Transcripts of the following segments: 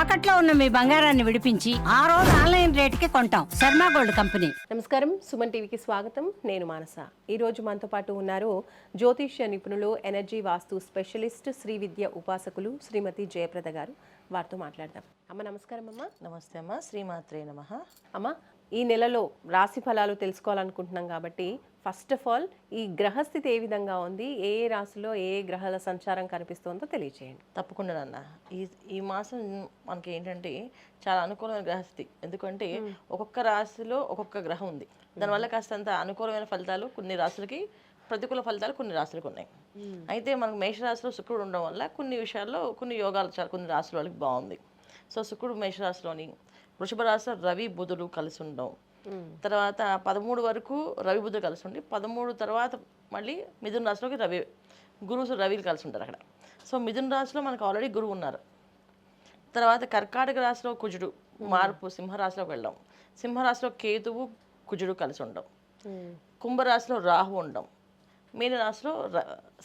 తాకట్లో ఉన్న మీ బంగారాన్ని విడిపించి ఆ రోజు ఆన్లైన్ రేటుకి కొంటాం. Sharma gold company. నమస్కారం. సుమన్ టీవీకి స్వాగతం. నేను మానస. ఈ రోజు మనతో పాటు ఉన్నారు జ్యోతిష్య నిపుణులు ఎనర్జీ వాస్తు స్పెషలిస్ట్ శ్రీ విద్య ఉపాసకులు శ్రీమతి జయప్రద గారు. వారితో మాట్లాడదాం. అమ్మ నమస్కారం అమ్మ. నమస్తే అమ్మ శ్రీమాత్రే నమ. అమ్మ ఈ నెలలో రాశి ఫలాలు తెలుసుకోవాలనుకుంటున్నాం కాబట్టి ఫస్ట్ ఆఫ్ ఆల్ ఈ గ్రహస్థితి ఏ విధంగా ఉంది? ఏ ఏ రాశిలో ఏ గ్రహాల సంచారం కనిపిస్తుందో తెలియచేయండి. తప్పకుండా నాన్న. ఈ ఈ మాసం మనకి ఏంటంటే చాలా అనుకూలమైన గ్రహస్థితి. ఎందుకంటే ఒక్కొక్క రాశిలో ఒక్కొక్క గ్రహం ఉంది. దానివల్ల కాస్తంత అనుకూలమైన ఫలితాలు కొన్ని రాశులకి ప్రతికూల ఫలితాలు కొన్ని రాశులకు ఉన్నాయి. అయితే మనకు మేషరాశిలో శుక్రుడు ఉండడం వల్ల కొన్ని విషయాల్లో కొన్ని యోగాలు చాలా కొన్ని రాశుల వాళ్ళకి బాగుంది. సో శుక్రుడు మేషరాశిలోని వృషభ రాశిలో రవి బుధుడు కలిసి ఉండడం. తర్వాత పదమూడు వరకు రవి బుధుడు కలిసి ఉండి పదమూడు తర్వాత మళ్ళీ మిథున రాశిలోకి రవి గురువు రవిలు కలిసి ఉంటారు అక్కడ. సో మిథున రాశిలో మనకు ఆల్రెడీ గురువు ఉన్నారు. తర్వాత కర్కాటక రాశిలో కుజుడు మార్పు సింహరాశిలోకి వెళ్ళడం. సింహరాశిలో కేతువు కుజుడు కలిసి ఉండడం. కుంభరాశిలో రాహు ఉండడం. మీన రాశిలో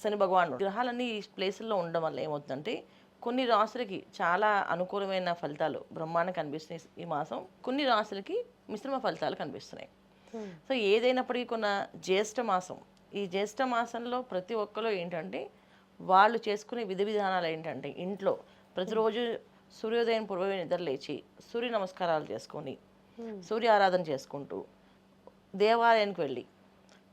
శని భగవానుడు గ్రహాలన్నీ ఈ ప్లేసుల్లో ఉండడం వల్ల ఏమవుతుందంటే కొన్ని రాశులకి చాలా అనుకూలమైన ఫలితాలు బ్రహ్మాండం కనిపిస్తున్నాయి ఈ మాసం. కొన్ని రాశులకి మిశ్రమ ఫలితాలు కనిపిస్తున్నాయి. సో ఏదైనప్పటికీ కొన్న జ్యేష్ఠ మాసం. ఈ జ్యేష్ఠ మాసంలో ప్రతి ఒక్కరు ఏంటంటే వాళ్ళు చేసుకునే విధి విధానాలు ఏంటంటే ఇంట్లో ప్రతిరోజు సూర్యోదయం పూర్వమే నిద్ర లేచి సూర్య నమస్కారాలు చేసుకొని సూర్య ఆరాధన చేసుకుంటూ దేవాలయానికి వెళ్ళి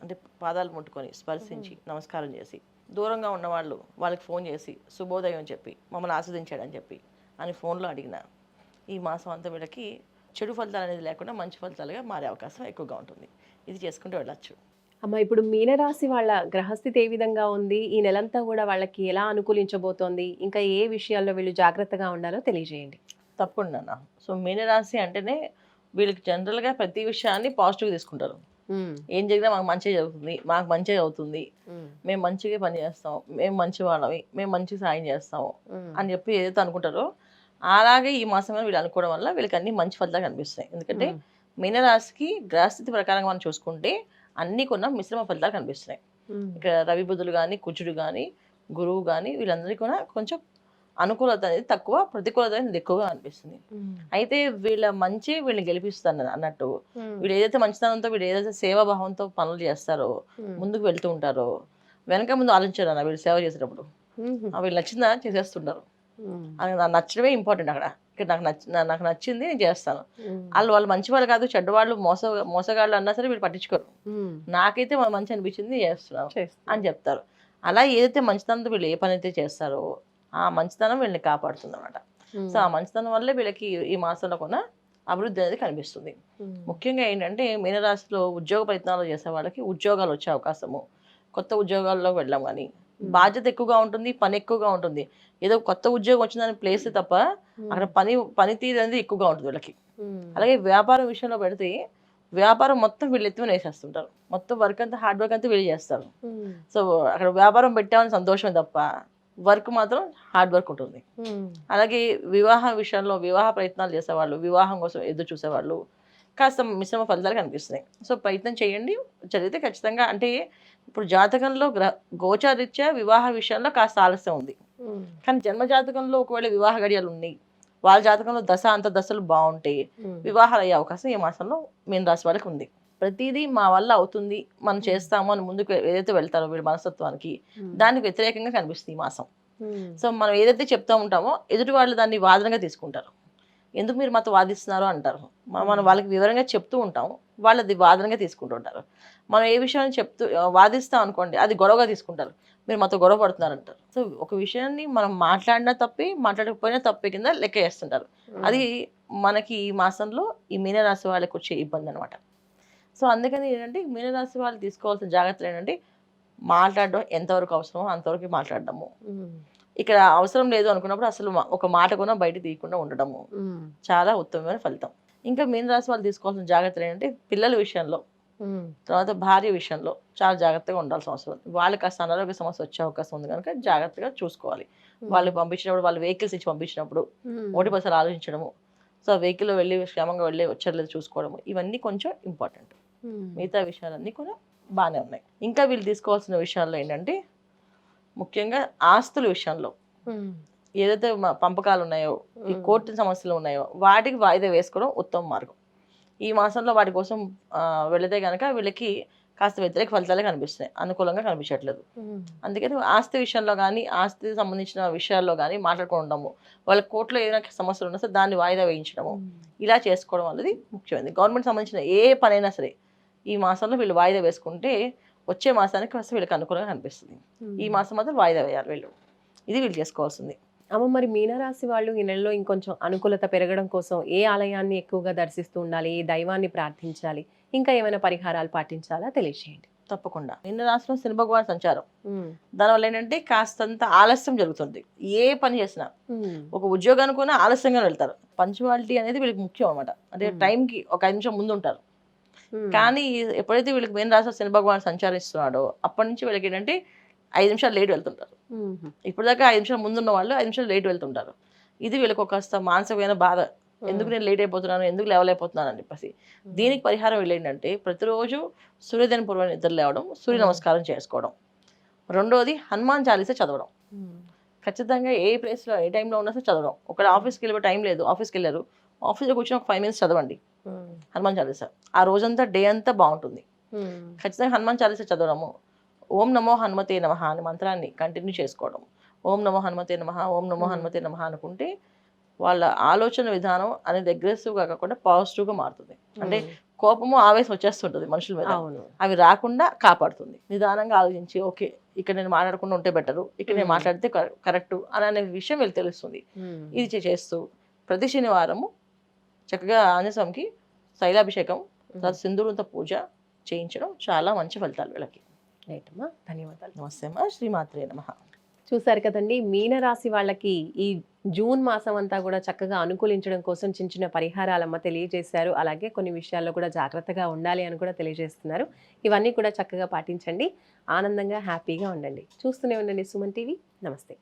అంటే పాదాలు ముట్టుకొని స్పర్శించి నమస్కారం చేసి దూరంగా ఉన్నవాళ్ళు వాళ్ళకి ఫోన్ చేసి శుభోదయం అని చెప్పి మమ్మల్ని ఆస్వాదించాడని చెప్పి అని ఫోన్లో అడిగిన ఈ మాసం అంతా వీళ్ళకి చెడు ఫలితాలు అనేది లేకుండా మంచి ఫలితాలుగా మారే అవకాశం ఎక్కువగా ఉంటుంది. ఇది చేసుకుంటూ వెళ్ళచ్చు. అమ్మ ఇప్పుడు మీనరాశి వాళ్ళ గ్రహస్థితి ఏ విధంగా ఉంది? ఈ నెలంతా కూడా వాళ్ళకి ఎలా అనుకూలించబోతోంది? ఇంకా ఏ విషయాల్లో వీళ్ళు జాగ్రత్తగా ఉండాలో తెలియజేయండి. తప్పకుండా. సో మీనరాశి అంటేనే వీళ్ళకి జనరల్గా ప్రతి విషయాన్ని పాజిటివ్గా తీసుకుంటారు. ఏం జరిగినా మాకు మంచిగా జరుగుతుంది. మాకు మంచిగా అవుతుంది మేము మంచిగా పని చేస్తాం. మేము మంచి వాళ్ళవి మేము మంచి సాయం చేస్తాం అని చెప్పి ఏదైతే అనుకుంటారో అలాగే ఈ మాసంలో వీళ్ళు అనుకోవడం వల్ల వీళ్ళకి అన్ని మంచి ఫలితాలు కనిపిస్తాయి. ఎందుకంటే మీనరాశికి గ్రహస్థితి ప్రకారంగా మనం చూసుకుంటే అన్ని కొన్న మిశ్రమ ఫలితాలు కనిపిస్తున్నాయి. ఇక్కడ రవి బుధులు కానీ కుజుడు కానీ గురువు కానీ వీళ్ళందరికీ కూడా కొంచెం అనుకూలత అనేది తక్కువ ప్రతికూలత అనేది ఎక్కువగా అనిపిస్తుంది. అయితే వీళ్ళ మంచి వీళ్ళని గెలిపిస్తాను అన్నట్టు వీళ్ళు ఏదైతే మంచితనంతో వీళ్ళు ఏదైతే సేవాభావంతో పనులు చేస్తారో ముందుకు వెళ్తూ ఉంటారో వెనక ముందు ఆలోచించారు అన్న వీళ్ళు సేవ చేసేటప్పుడు. వీళ్ళు నచ్చిందా చేసేస్తుంటారు. నాకు నచ్చడమే ఇంపార్టెంట్ అక్కడ. ఇక్కడ నాకు నచ్చి నాకు నచ్చింది నేను చేస్తాను. వాళ్ళు వాళ్ళు మంచి వాళ్ళు కాదు చెడ్డవాళ్ళు మోస మోసగాళ్ళు అన్నా సరే వీళ్ళు పట్టించుకోరు. నాకైతే మంచి అనిపించింది నేను చేస్తున్నాను అని చెప్తారు. అలా ఏదైతే మంచితనంతో వీళ్ళు ఏ పని అయితే చేస్తారో ఆ మంచితనం వీళ్ళని కాపాడుతుంది అనమాట సో ఆ మంచితనం వల్లే వీళ్ళకి ఈ మాసంలో కూడా అభివృద్ధి అనేది కనిపిస్తుంది. ముఖ్యంగా ఏంటంటే మీనరాశిలో ఉద్యోగ ప్రయత్నాలు చేసే వాళ్ళకి ఉద్యోగాలు వచ్చే అవకాశము. కొత్త ఉద్యోగాల్లో వెళ్ళాం కానీ బాధ్యత ఎక్కువగా ఉంటుంది పని ఎక్కువగా ఉంటుంది. ఏదో కొత్త ఉద్యోగం వచ్చిందని ప్లేస్ తప్ప అక్కడ పని పనితీరు అనేది ఎక్కువగా ఉంటుంది వీళ్ళకి. అలాగే వ్యాపారం విషయంలో పెడితే వ్యాపారం మొత్తం వీళ్ళు ఎత్తుమని వేసేస్తుంటారు. మొత్తం వర్క్ అంతా హార్డ్ వర్క్ అంతా వీళ్ళు చేస్తారు. సో అక్కడ వ్యాపారం పెట్టామని సంతోషమే తప్ప వర్క్ మాత్రం హార్డ్ వర్క్ ఉంటుంది. అలాగే వివాహ విషయంలో వివాహ ప్రయత్నాలు చేసేవాళ్ళు వివాహం కోసం ఎదురు చూసేవాళ్ళు కాస్త మిశ్రమ ఫలితాలు కనిపిస్తున్నాయి. సో ప్రయత్నం చేయండి జరిగితే ఖచ్చితంగా అంటే ఇప్పుడు జాతకంలో గ్రహ గోచారీత్యా వివాహ విషయంలో కాస్త ఆలస్యం ఉంది. కానీ జన్మ జాతకంలో ఒకవేళ వివాహ గడియలు ఉన్నాయి వాళ్ళ జాతకంలో దశ అంత దశలు బాగుంటే వివాహాలు అయ్యే అవకాశం ఈ మాసంలో మీన రాశి వాళ్ళకి ఉంది. ప్రతిదీ మా వల్ల అవుతుంది. మనం చేస్తాము అని ముందుకు ఏదైతే వెళ్తారో వీళ్ళ మనస్తత్వానికి దానికి వ్యతిరేకంగా కనిపిస్తుంది ఈ మాసం. సో మనం ఏదైతే చెప్తా ఉంటామో ఎదుటి వాళ్ళు దాన్ని వాదనగా తీసుకుంటారు. ఎందుకు మీరు మాతో వాదిస్తున్నారు అంటారు? మనం వాళ్ళకి వివరంగా చెప్తూ ఉంటాం వాళ్ళు అది వాదనగా తీసుకుంటూ ఉంటారు. మనం ఏ విషయాన్ని చెప్తూ వాదిస్తాం అనుకోండి అది గొడవగా తీసుకుంటారు. మీరు మాతో గొడవ పడుతున్నారు అంటారు. సో ఒక విషయాన్ని మనం మాట్లాడినా తప్పి మాట్లాడకపోయినా తప్పే కింద లెక్క వేస్తుంటారు. అది మనకి ఈ మాసంలో ఈ మీనరాశి వాళ్ళకి వచ్చే ఇబ్బంది అనమాట సో అందుకని ఏంటంటే మీనరాశి వాళ్ళు తీసుకోవాల్సిన జాగ్రత్తలు ఏంటంటే మాట్లాడడం ఎంతవరకు అవసరమో అంతవరకు మాట్లాడడము. ఇక్కడ అవసరం లేదు అనుకున్నప్పుడు అసలు ఒక మాట కూడా బయట తీయకుండా ఉండడము. చాలా ఉత్తమమైన ఫలితం. ఇంకా మీన రాశి వాళ్ళు తీసుకోవాల్సిన జాగ్రత్తలు ఏంటంటే పిల్లల విషయంలో తర్వాత భార్య విషయంలో చాలా జాగ్రత్తగా ఉండాల్సిన అవసరం. ఉంది వాళ్ళకి కాస్త అనారోగ్య సమస్య వచ్చే అవకాశం ఉంది కనుక జాగ్రత్తగా చూసుకోవాలి. వాళ్ళు పంపించినప్పుడు వాళ్ళు వెహికల్స్ ఇచ్చి పంపించినప్పుడు ఒకటి పదిసార్లు ఆలోచించడము. సో వెహికల్లో వెళ్ళి క్షేమంగా వెళ్ళి వచ్చలేదు చూసుకోవడము. ఇవన్నీ కొంచెం ఇంపార్టెంట్ మిగతా విషయాలన్నీ కూడా బాగానే ఉన్నాయి. ఇంకా వీళ్ళు తీసుకోవాల్సిన విషయాల్లో ఏంటంటే ముఖ్యంగా ఆస్తుల విషయంలో. ఏదైతే మ- పంపకాలు ఉన్నాయో ఈ కోర్టు సమస్యలు ఉన్నాయో వాటికి వాయిదా వేసుకోవడం ఉత్తమ మార్గం. ఈ మాసంలో వాటి కోసం వెళితే కనుక వీళ్ళకి కాస్త వ్యతిరేక ఫలితాలే కనిపిస్తున్నాయి. అనుకూలంగా కనిపించట్లేదు. అందుకని ఆస్తి విషయంలో కానీ ఆస్తికి సంబంధించిన విషయాల్లో కానీ మాట్లాడుకుంటాము వాళ్ళ కోర్టులో ఏదైనా సమస్యలు ఉన్నా సరే దాన్ని వాయిదా వేయించడము ఇలా చేసుకోవడం అనేది ముఖ్యమైనది. గవర్నమెంట్ సంబంధించిన ఏ పనైనా సరే ఈ మాసంలో వీళ్ళు వాయిదా వేసుకుంటే వచ్చే మాసానికి కాస్త వీళ్ళకి అనుకూలంగా కనిపిస్తుంది. ఈ మాసం మాత్రం వాయిదా వేయాలి వీళ్ళు. ఇది వీళ్ళు చేసుకోవాల్సింది. అమ్మ మరి మీనరాశి వాళ్ళు ఈ నెలలో ఇంకొంచెం అనుకూలత పెరగడం కోసం ఏ ఆలయాన్ని ఎక్కువగా దర్శిస్తూ ఉండాలి? ఏ దైవాన్ని ప్రార్థించాలి? ఇంకా ఏమైనా పరిహారాలు పాటించాలా? తెలియజేయండి. తప్పకుండా. రాష్ట్రం శని భగవాన్ సంచారం. దానివల్ల ఏంటంటే కాస్తంత ఆలస్యం జరుగుతుంది. ఏ పని చేసినా. ఒక ఉద్యోగానికి కూడా ఆలస్యంగా వెళ్తారు. పంచువాలిటీ అనేది వీళ్ళకి ముఖ్యం అనమాట అంటే. టైంకి ఒక ఐదు నిమిషం ముందు ఉంటారు కానీ ఎప్పుడైతే వీళ్ళకి మెయిన్ రాష్ట్రం శని భగవాన్ సంచరిస్తున్నాడో అప్పటి నుంచి వీళ్ళకి ఏంటంటే ఐదు నిమిషాలు లేట్ వెళ్తుంటారు. ఇప్పుడు దాకా ఐదు నిమిషాలు ముందున్న వాళ్ళు ఐదు నిమిషాలు లేట్ వెళ్తుంటారు. ఇది వీళ్ళకి ఒక మానసికమైన బాధ. ఎందుకు నేను లేట్ అయిపోతున్నాను? ఎందుకు లేవలేకపోతున్నాను? అని చెప్పేసి. దీనికి పరిహారం వీళ్ళు ఏంటంటే ప్రతిరోజు సూర్యోదయం పూర్వ నిద్ర లేవడం సూర్య. నమస్కారం చేసుకోవడం. రెండోది హనుమాన్ చాలీసా చదవడం. ఖచ్చితంగా ఏ ప్లేస్లో ఏ టైంలో ఉన్నా సరే చదవడం. ఒకవేళ ఆఫీస్కి వెళ్ళే టైం లేదు ఆఫీస్కి వెళ్ళారు ఆఫీస్లో కూర్చొని ఒక ఫైవ్ మినిట్స్ చదవండి. హనుమాన్ చాలీసా. ఆ రోజంతా డే అంతా బాగుంటుంది. ఖచ్చితంగా హనుమాన్ చాలీసా చదవడము. ఓం నమో హనుమతే నమ అనే మంత్రాన్ని కంటిన్యూ చేసుకోవడం. ఓం నమో హనుమతే నమ ఓం నమో. హనుమతే నమ అనుకుంటే వాళ్ళ ఆలోచన విధానం అనేది అగ్రెసివ్గా కాకుండా పాజిటివ్గా మారుతుంది. అంటే కోపము ఆవేశం వచ్చేస్తుంటుంది మనుషుల మీద. అవి రాకుండా కాపాడుతుంది. నిదానంగా ఆలోచించి ఓకే ఇక్కడ నేను మాట్లాడకుండా ఉంటే బెటరు ఇక్కడ నేను. మాట్లాడితే కరెక్ట్ అని అనే విషయం వీళ్ళు తెలుస్తుంది. ఇది చేస్తూ ప్రతి శనివారము చక్కగా ఆంజనేయ శైలాభిషేకం తర్వాత సింధూరంతో పూజ చేయించడం చాలా మంచి ఫలితాలు వీళ్ళకి. రైట్ అమ్మా ధన్యవాదాలు. నమస్తే అమ్మా శ్రీమాత్రే నమ. చూసారు కదండి మీనరాశి వాళ్ళకి ఈ జూన్ మాసం అంతా కూడా చక్కగా అనుకూలించడం కోసం చిన్న చిన్న పరిహారాలమ్మ తెలియజేశారు. అలాగే కొన్ని విషయాల్లో కూడా జాగ్రత్తగా ఉండాలి అని కూడా తెలియజేస్తున్నారు. ఇవన్నీ కూడా చక్కగా పాటించండి. ఆనందంగా హ్యాపీగా ఉండండి. చూస్తూనే ఉండండి సుమన్ టీవీ. నమస్తే.